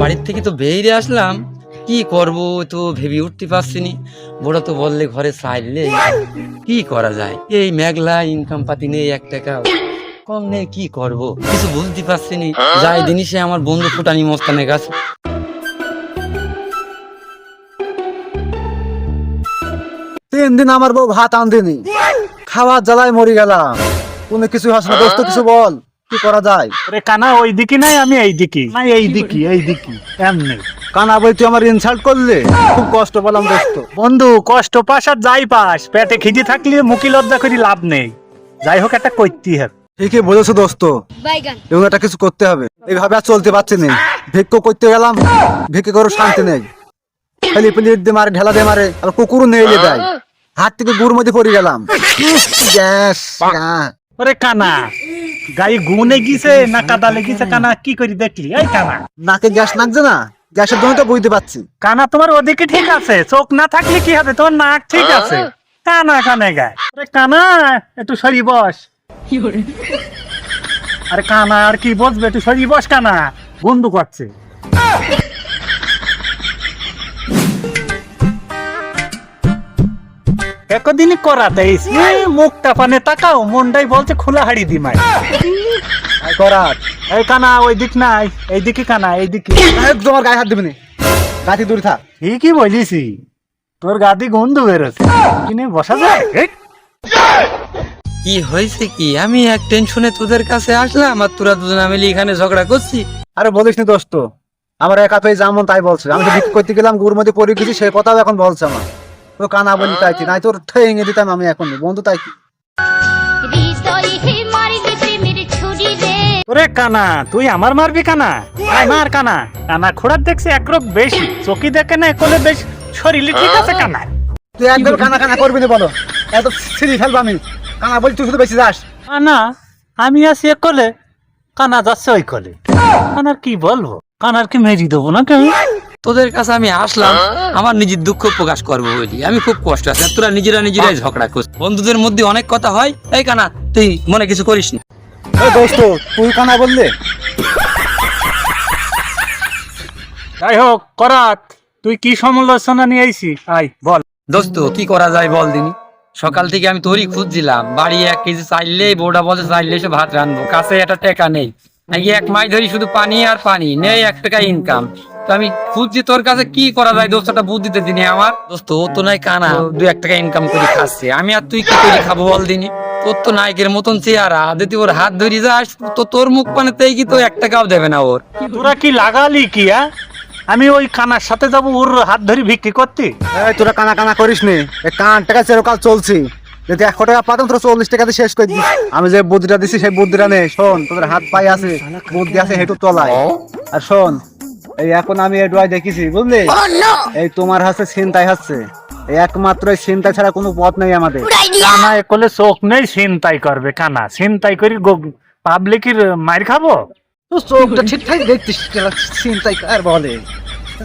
বাড়ির থেকে তো বেরিয়ে আসলাম। কি করব তো ভেবে উঠতে পারছি নি বড় তো বললে ঘরে চাইলে কি করা যায়? এই মেঘলা ইনকাম পাতি নেই এক টাকা। কম নেই, কি করব? কিছু বুঝতে পারছি নি যাই জিনিসে আমার বন্ধু ফুটানি মস্তানের কাছে। তিন দিন আমার বউ ভাত আনদিনি খাওয়ার জ্বালায় মরি গেলাম। কোনো কিছু হাসনা দোস্ত কিছু বল কি করা যায়? রে কানা ওই দিকে নাই আমি এই দিকে না এই দিকে এই দিকে এমনি। কানা বই তুই আমার ইনসাল্ট করলে? খুব কষ্ট পেলাম দোস্ত। বন্ধু কষ্ট পাস আর যাই পাস। পেটে খিদি থাকলে মুখি লজ্জা করি লাভ নেই। যাই হোক একটা করতেই হবে ঠিকই বলেছ দোস্ত। এবং একটা কিছু করতে হবে। এইভাবে আর চলতে পারছি না। ভিক্ষ করতে গেলাম। ভিক্ষে করে শান্তি নেই। খালি প্লেট দিয়ে মারে ঢেলা দিয়ে মারে আর কুকুরও নেই দেয়। হাত থেকে গুড় মধ্যে পড়ে গেলাম। গ্যাস ওরে কানা গাই গুনে গিয়েছে না কাদালে গিয়েছে কানা কি করি দেখলি? এই কানা। নাকে গ্যাস লাগছে না? গ্যাসের জন্য তো বুঝতে পারছি। কানা তোমার ওদিকে ঠিক আছে চোখ না থাকলে কি হবে? তোমার নাক ঠিক আছে। কানা কানে গায়। আরে কানা একটু সরি বস। আরে কানা আর কি বসবে? একটু সরি বস কানা। বন্ধু করছে একদিনই করাতে মুখটা পানে তাকাও মনটাই বলছে খোলা হাড়ি দি মাই। করাত এই কানা ওই দিক নাই এই দিকে কানা এই দিকে। একদম গায়ে হাত দিবি না। গাছি দূরে থাক। ঠিকই বলিসি। তোর গাদি গন্ধ বেরোছে কিনে বসা যায় কি হয়েছে কি? আমি এক টেনশনে তোদের কাছে আসলাম আর তোরা দুজন মিলে এখানে ঝগড়া করছি। আরে বলিস নি দোস্ত আমার একা পেয়ে যেমন তাই বলছে। আমি তো বিক্রি করতে গেলাম গুড় মধ্যে পড়ে গেছি সেই কথাও এখন বলছে আমার। তো কানা বলি তাইছি নাই তোর ঠেঙে দিতাম আমি এখন বন্ধু তাই ওরে কানা তুই আমার মারবি কানা? আয় মার কানা। কানা খোড়ার দেখছে একরক বেশি চকি দেখে না কোলে বেশ শরীরে ঠিক আছে কানা? তুই একদম কানা কানা করবি না বলো। এত সিঁড়ি ফেলব আমি। কানা বলি তুই শুধু বেশি যাস। কানা আমি আছি এক কোলে কানা যাচ্ছে ওই কোলে। কানার কি বলব? কানার কি মেরি দেবো না কেউ? তোদের কাছে আমি আসলাম আমার নিজের দুঃখ প্রকাশ করব বলি। আমি খুব কষ্ট আছে তোরা নিজেরা নিজেরাই ঝগড়া করছিস। বন্ধুদের মধ্যে অনেক কথা হয়। এই কানা তুই মনে কিছু করিস না? দোস্ত তুই কানা বললে? যাই হোক করাত তুই কি সমালোচনা নিয়ে আইছি আই বল। দোস্ত কি করা যায় বল দিনি? সকাল থেকে আমি তোরই খুঁজছিলাম বাড়ি এক কেজি চাইলে বউটা বলছে চাইলে এসে ভাত রানবো কাছে একটা টাকা নেই। নাকি এক মাস ধরি শুধু পানি আর পানি নেই এক টাকা ইনকাম তো আমি খুঁজছি তোর কাছে কি করা যায় দোস্তটা বুদ্ধিতে দিনি আমার। দোস্ত ও তো নাই কানা। দু এক টাকা ইনকাম করে খাচ্ছে। আমি আর তুই কি করে খাব বল দিনি? তোর তো নায়কের মতন চেহারা। যদি ওর হাত ধরি যাস তো তোর মুখ পানে পানেতেই কি তো এক টাকাও দেবে না ওর। তোরা কি লাগালি কি আ? আমি ওই কানার সাথে যাব ওর হাত ধরে বিক্রি করতে। এই তোরা কানা কানা করিস নি কান টাকা চিরকাল চলছি। যদি একশো টাকা পাতাম তোরা চল্লিশ টাকাতে শেষ করে দিস। আমি যে বুদ্ধিটা দিছি সেই বুদ্ধিটা নেই শোন তোদের হাত পাই আছে বুদ্ধি আছে হেঁটু তলায়। আর শোন এই এখন আমি এই ডোয়ায় দেখেছি বুঝলি? এই তোমার হাতে চিন্তাই হচ্ছে। একমাত্র চিন্তা ছাড়া কোনো পথ নেই আমাদের। কানা একলে চোখ নেই ছিনতাই করবে কানা। ছিনতাই করি পাবলিকের মার খাব? তো চোখটা ঠিকঠাক দেখতিস চিন্তাই কার বলে?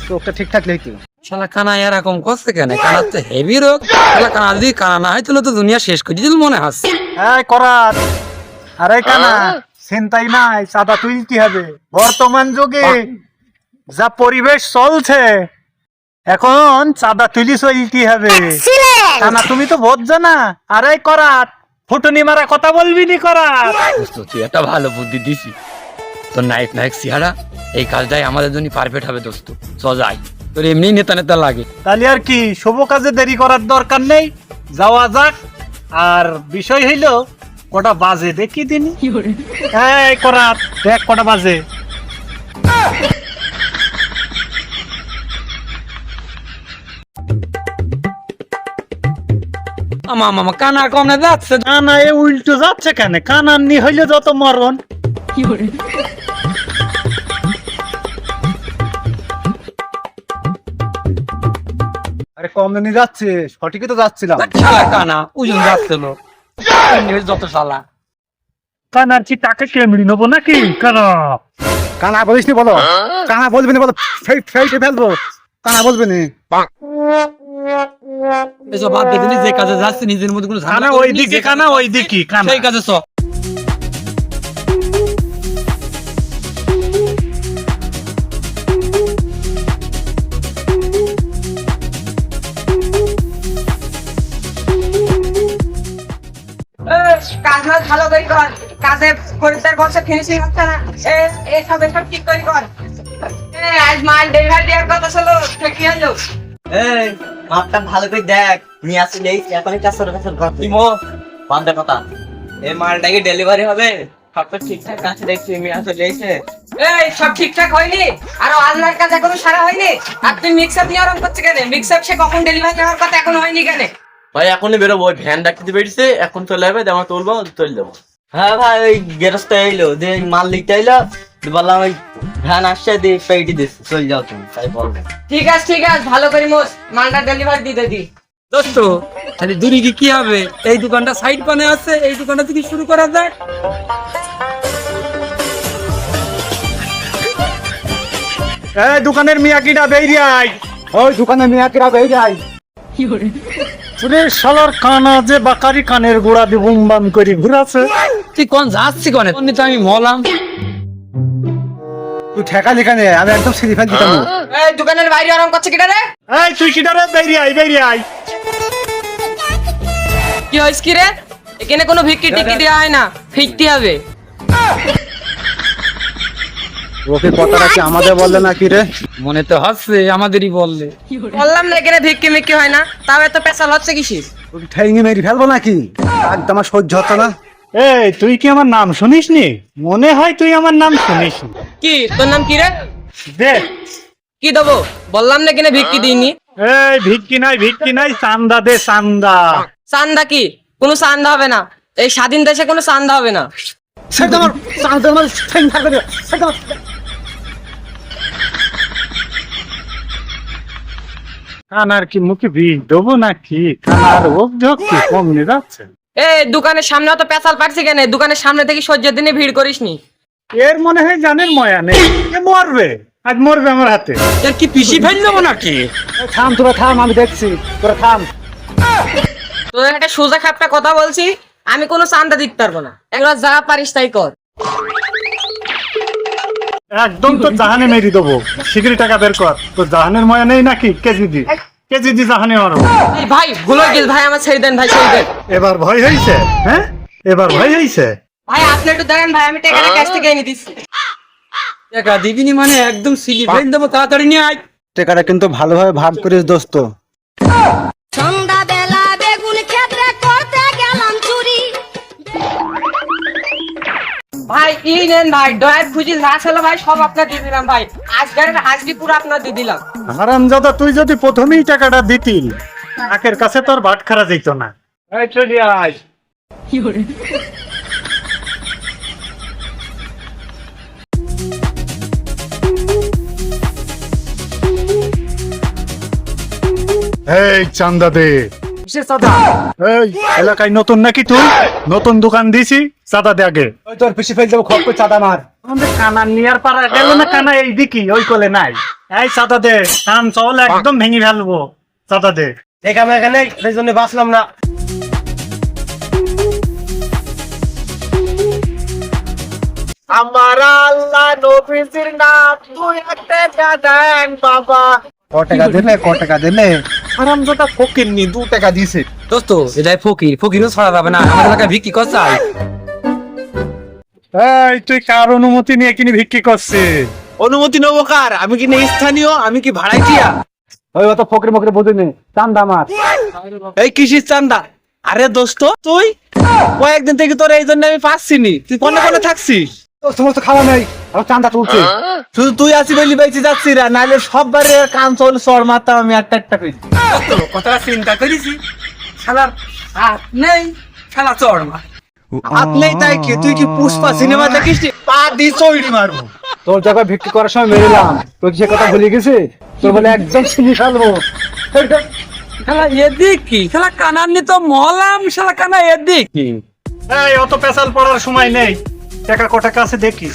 চোখটা ঠিকঠাক দেখতি শালা কানা এরকম করছে কেন? কানা তো হেভি রোগ। শালা কানা যদি কানা না হয় তাহলে তো দুনিয়া শেষ করে দিল মনে হচ্ছে এই করাত আরে কানা চিন্তাই নাই চাঁদা তুলতে হবে। বর্তমান যুগে যা পরিবেশ চলছে এখন চাঁদা তুলি চলতে হবে। কানা তুমি তো বোঝো না আরে করাত ফুটুনি মারা কথা বলবি নি করাত? দোস্ত তুই একটা ভালো বুদ্ধি দিছি তোর নায়ক নায়ক সিহারা এই কাজটাই আমাদের জন্য পারফেক্ট হবে দোস্ত। চ যাই। তোর এমনি নেতা নেতা লাগে। তাহলে আর কি শুভ কাজে দেরি করার দরকার নেই। যাওয়া যাক। আর বিষয় হইল কটা বাজে দেখি দিন। এই করাত দেখ কটা বাজে। আমা মামা কানা কম না যাচ্ছে? না না এ উল্টো যাচ্ছে কেন? কানান্নি হইলে যত মরণ। আরে কম দিনই যাচ্ছে সঠিকই তো যাচ্ছিলাম। শালা কানা ওজন যাচ্ছে লোক। যত শালা। কানার টাকা কেমড়ি নেব নাকি? কেন। কানা বলিস নি বলো? কানা বলবি না বলো? ফে- ফেটে ফেলব? কানা বলবি নি? এসব বাদ দিয়ে যে কাজে যাচ্ছে নিজের মধ্যে কোনো সেই কাজে কাজ মাজ ভালো করে কর। কাজে খরিদ্দার বসে ফিনিশিং হচ্ছে না। এসব এসব ঠিক করে কর। আজ মাল ডেলিভারি দেওয়ার কথা ছিল কি হলো? এই মাপটা ভালো করে দেখ। নিয়ে আসলে এই এখনই চারশো টাকা কর ইমো। বান্ধে কথা এই মালটাকে ডেলিভারি হবে। সব তো ঠিকঠাক আছে দেখছি নিয়ে আসলে এসে এই সব ঠিকঠাক হয়নি? আর কাজ এখনও সারা হয়নি? আর তুই মিক্সার নিয়ে আরাম করছে কেন? মিক্সার সে কখন ডেলিভারি নেওয়ার কথা এখনও হয়নি কেন? ভাই এখনই বেরোবো। ওই ভ্যান ডাকতে বেরিয়েছে এখন চলে যাবে আমার তুলবো তুলে দেবো। হ্যাঁ ভাই ওই গেরস্ত এলো যে মাল লিখতে এলো বললাম ওই ভ্যান আসছে দিয়ে পেটি দিচ্ছে চলে যাও তুমি তাই বলব ঠিক আছে ঠিক আছে ভালো করে মোস মালটা ডেলিভারি দিতে দি। দোস্ত তাহলে দূরে গিয়ে কি হবে? এই দোকানটা সাইড পানে আছে এই দোকানটা থেকে শুরু করা যাক। এই দোকানের মিয়াকিটা বেরিয়ে আয়। ওই দোকানে মেয়ে কিরা বেই যায় রে শালার কানা যে বাকারি কানের গোড়া দিয়ে বুম বাম করে ঘুরাছে। তুই কোন যাচ্ছি কোনে? তো আমি মলাম। তুই ঠেকা লিখানে আমি একদম সিঁড়ি ফেল দিতাম। এই দোকানের বাইরে আরাম করছে কিটা রে? এই তুই কিটা রে? বেরিয়ে বেরিয়ে আয়। কি হয়েছে কি রে? এখানে কোনো ভিক্ষি টিকি দেওয়া হয় না। ফিরতে হবে। ওকে কথাটা কি আমাদের বললে না রে? মনে তো হচ্ছে আমাদেরই বললে। বললাম না এখানে ভিক্ষি মিক্ষি হয় না। তাও এত পেশাল হচ্ছে কিসির? মেরি ফেলব নাকি? একদম আমার সহ্য হতো না। এই তুই কি আমার নাম শুনিস নি মনে হয় তুই আমার নাম শুনিস কি? তোর নাম কি রে? দে। কি দেবো? বললাম না ভিক্ষি দিইনি। এই ভিক্ষি নাই ভিক্ষি নাই চান্দা দে চান্দা। চান্দা কি? কোনো চান্দা হবে না। এই স্বাধীন দেশে কোনো চান্দা হবে না। সেটা আমার চাঁদে আমার ঠেং থাকবে না। সেটা আমার- কানার কি মুখে বিষ দেবো নাকি? কানার অভিযোগ কি কমনে যাচ্ছে? এ দোকানের সামনে অত পেশাল পাচ্ছি কেন? দোকানের সামনে থেকে সহ্যের দিনে ভিড় করিস নি এর মনে হয় জানের ময়া নেই। এ মরবে। আজ মরবে আমার হাতে। এর কি পিসি ফেল দেবো নাকি? এই থাম তোরা থাম আমি দেখছি। তোরা থাম। তোদের একটা সোজা খাপটা কথা বলছি আমি কোনো চান্দা দিতে পারব না। একবার যা পারিস তাই কর। একদম তো জাহানে মেরি দেবো। শিগগিরি টাকা বের কর। তো জাহানের ময়া নেই নাকি? কেজি দি। কেজি দি জাহানে এই ভাই ভুল হয়ে গেছে ভাই আমার ছেড়ে দেন ভাই ছেড়ে দেন। এবার ভয় হয়েছে হ্যাঁ? এবার ভয় হয়েছে ভাই আপনি একটু দেখেন ভাই আমি টাকাটা ক্যাশ থেকে এনে দিচ্ছি। টাকা দিবিনি মানে একদম সিলি ফেল দেবো তাড়াতাড়ি নিয়ে আয়। টাকাটা কিন্তু ভালোভাবে ভাগ করিস দোস্ত। ভাই ই নেন ভাই ডয়ের খুঁজি না ছিল ভাই সব আপনার দিয়ে দিলাম ভাই। আজকের হাজরি পুরো আপনার দিয়ে দিলাম। হারামজাদা তুই যদি প্রথমেই টাকাটা দিতি আখের কাছে তোর ভাট খারা যেত না। এই চলি আয় এই চান্দা দে। কিসের চাঁদা? এই এলাকায় নতুন নাকি তুই? নতুন দোকান দিছি চাঁদা দে আগে। ওই তোর পিসি ফেল দেবো খপ করে চাঁদা মার। আমাদের কানা নিয়ার পাড়া গেল না কানা এই দিকি ওই কোলে নাই। এই চাঁদা দে কান চল একদম ভেঙে ফেলব। চাঁদা দে। দেখ আমি এখানে এই জন্য বাঁচলাম না। আমার আল্লাহ নবীজির নাম তুই একটা গাদাং বাবা। ক টাকা দিলে ক টাকা দিলে হারামজাদা ফকির নি দু টাকা দিছে। দোস্ত এটাই ফকির। ফকিরও ছড়া যাবে না আমাদের এলাকায় ভিক্ষি এই তুই কার অনুমতি নিয়ে কিনি ভিক্ষি করছিস? অনুমতি নেব কার? আমি কি নেই স্থানীয়? আমি কি ভাড়াইটিয়া? ওই অত ফকির মকরে বুঝিনি চান্দা মার এই কিসির চান্দা? আরে দোস্ত তুই? কয়েকদিন থেকে তোর এই জন্য আমি পাচ্ছি নি। তুই কোনে কোনে থাকছিস? তোর সমস্ত খাওয়া নেই। আর চান্দা তুলছে। শুধু তুই আসি বলি বেঁচে যাচ্ছি সব বারে কান চল চড় মারতাম আমি একটা একটা করে। দোস্ত কথাটা চিন্তা করেছি খেলার হাত নেই চড় মা হাত নেই তাই কি? তুই কি পুষ্পা সিনেমা দেখিস পা দি চৌড়ি মারবো। তোর জায়গায় ভিক্ষি করার সময় মেরিলাম তোর কি সে কথা ভুলে গেছে? তোর বলে একদম চিনি ফেলব। খেলা এদিক কি? খেলা কানার নি তো মলাম শালা কানা এদিক কি? এই অত পেশাল পড়ার সময় নেই। টাকা ক কাছে দেখি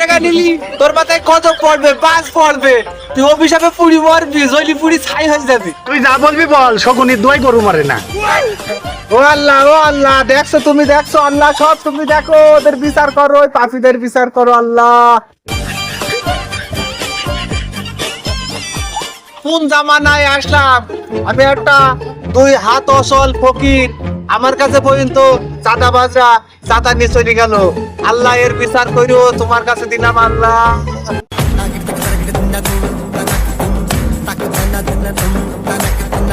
টাকা নিলি তোর মাথায় কত পড়বে? বাস পড়বে। তুই অভিশাপে পুরি মরবি জলি পুরি ছাই হয়ে যাবি। তুই যা বলবি বল শকুনি দোয়াই গরু মারে না। ও আল্লাহ ও আল্লাহ দেখছ তুমি দেখছ আল্লাহ সব তুমি দেখো ওদের বিচার করো ওই পাপীদের বিচার করো আল্লাহ। কোন জামানায় আসলাম? আমি একটা দুই হাত অসল ফকির। আমার কাছে পর্যন্ত চাঁদা বাজরা চাঁদা নিয়ে চলে গেল আল্লাহ এর বিচার করিও তোমার কাছে দিলাম আল্লাহ